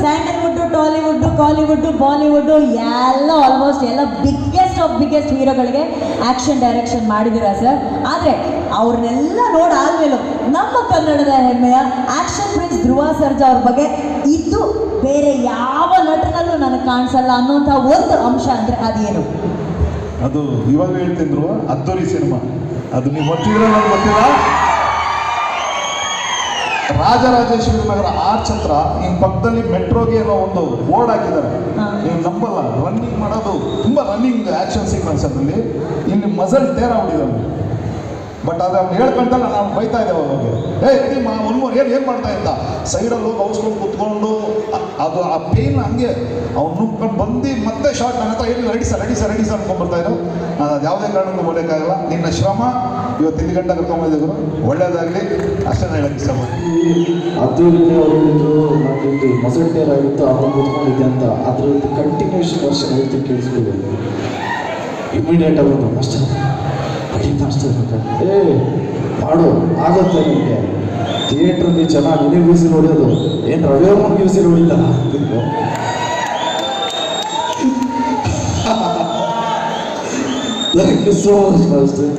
Sandalwood, Tollywood, Kollywood, Bollywood, ಎಲ್ಲ almost ಎಲ್ಲ biggest of biggest ಹೀರೋಗಳಿಗೆ ಆಕ್ಷನ್ ಡೈರೆಕ್ಷನ್ ಮಾಡಿದ್ದೀರಾ ಸರ್ ಆದರೆ ಅವ್ರನ್ನೆಲ್ಲ ನೋಡಾದ್ಮೇಲೂ ನಮ್ಮ ಕನ್ನಡದ ಹೆಮ್ಮೆಯ ಆಕ್ಷನ್ ಪ್ರಿನ್ಸ್ ಧ್ರುವ ಸರ್ಜಾ ಅವ್ರ ಬಗ್ಗೆ ಇದು ಬೇರೆ ಯಾವ ನಟನಲ್ಲೂ ನನಗೆ ಕಾಣಿಸಲ್ಲ ಅನ್ನೋಂಥ ಒಂದು ಅಂಶ ಅಂದರೆ ಅದೇನು? ಅದು ಇವಾಗ ಹೇಳ್ತಿದ್ರು ಅದ್ದೂರಿ ಸಿನಿಮಾ. ಅದು ನೀವು ಗೊತ್ತಿದ್ರೆ ನಾನು ಗೊತ್ತಿಲ್ಲ? ರಾಜರಾಜೇಶ್ವರಿ ನಗರ ಆರ್ಚ್ ಹತ್ರ ಈ ಪಕ್ಕದಲ್ಲಿ ಮೆಟ್ರೋಗೆ ಏನೋ ಒಂದು ಬೋರ್ಡ್ ಹಾಕಿದ್ದಾರೆ. ನೀವು ನಂಬಲ್ಲ ರನ್ನಿಂಗ್ ಮಾಡೋದು ತುಂಬಾ ರನ್ನಿಂಗ್ ಆಕ್ಷನ್ ಸೀಕ್ವೆನ್ಸ್ ಅದರಲ್ಲಿ ಇಲ್ಲಿ ಮಸಲ್ ಟೇರ್ ಆಗ್ಬಿಟ್ಟಿದ್ದಾನೆ ಬಟ್ ಅದು ಅವ್ನು ಹೇಳ್ಕೊಂತ ನಾನು ಬೈತಾ ಇದ್ದೆ ಅವನಿಗೆ ಏ ರೆಡಿ ಮಾ ಏನು ಏನು ಮಾಡ್ತಾ ಇದ್ದ? ಸೈಡಲ್ಲಿ ಹೋಗಿ ಔಸ್ಕೊಂಡು ಕುತ್ಕೊಂಡು ಅದು ಆ ಪೇನ್ ಹಂಗೆ ಅವ್ನು ನುಗ್ಕೊಂಡು ಬಂದು ಮತ್ತೆ ಶಾರ್ಟ್ ನನ್ನ ಹತ್ರ ಏನು ready sir ready sir ready sir ಅನ್ಕೊಂಡ್ಬರ್ತಾ ಇದ್ರು. ಅದು ಯಾವುದೇ ಕಾರಣಕ್ಕೂ ಬರೋಕ್ಕಾಗಲ್ಲ ನಿನ್ನ ಶ್ರಮ ಇವತ್ತು ಇಲ್ಲಿ ಗಂಟೆ ಕರ್ಕೊಂಬಂದಿದ್ರು ಒಳ್ಳೇದಾಗಲಿ. ಅಷ್ಟೇ ಹೇಳಕ್ಕೆ ಶ್ರಮ ಅದು ಅವ್ರು ಹೇಳಿದ್ರು ನಮ್ದು ಇಲ್ಲಿ ಮಸಲ್ ಟೇರ್ ಆಗಿತ್ತು, ಅವನು ಕೂತ್ಕೊಂಡಿದ್ದೆ ಅಂತ. ಅದರದ್ದು ಕಂಟಿನ್ಯೂಷನ್ ವರ್ಷ ಇಮಿಡಿಯೇಟ್ ಆಗಿ ಒಂದು ಮಾಸ್ಟರ್ ಅನಿಸ್ತಿರ್ಬೇಕು ಏ ಮಾಡು ಆಗುತ್ತೆ ನಿಮಗೆ. ಥಿಯೇಟ್ರಲ್ಲಿ ಚೆನ್ನಾಗಿ ನಿನಗೆ ಬಿಸಿ ನೋಡೋದು ಏನು ರವಿಯಮ್ಮನಿಗೆ ಬಿಸಿ ನೋಡಿಲ್ಲ? ಅಂತಿದ್ರು thank you so much master.